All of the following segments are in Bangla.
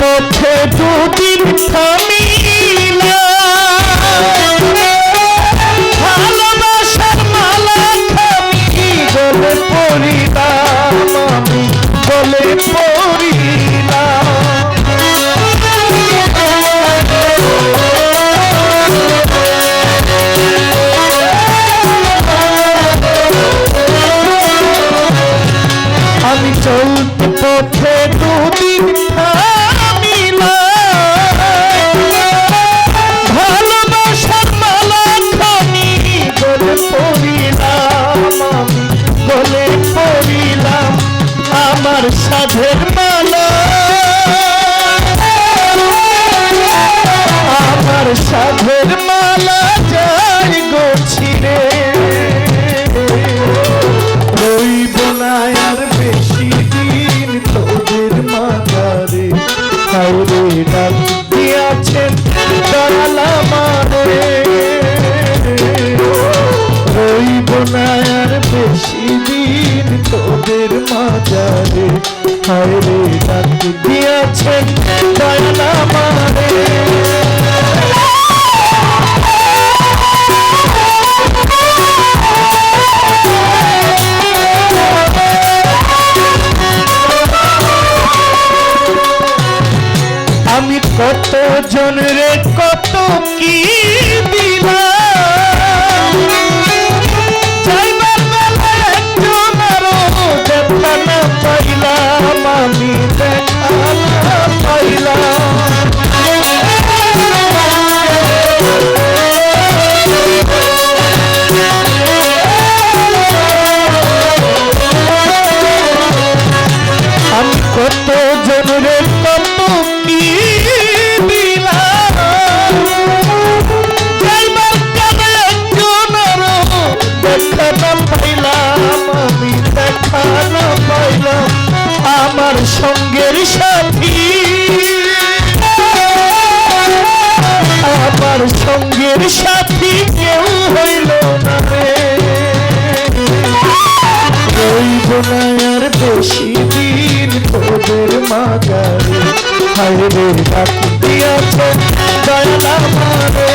পথে দুদিন থামিলা। ভালোবাসার মালা থামি গলে পড়িলাম আমি, গলে আমি চলতে পথে দুদিন থামি আর বেশি দিন তোদের মাজারে হায়রে ডাক দিয়াছেন আমি কত জনরে কত কি দিলাম? সাথী আমার সঙ্গের সাথী কেউ হইল না রে। রইব না আর বেশি দিন তোদের মাগারে ডাক দিয়াছে দয়ালা মারে।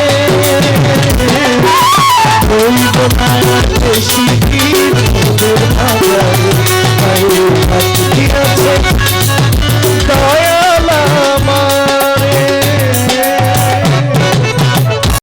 রইব না আর বেশি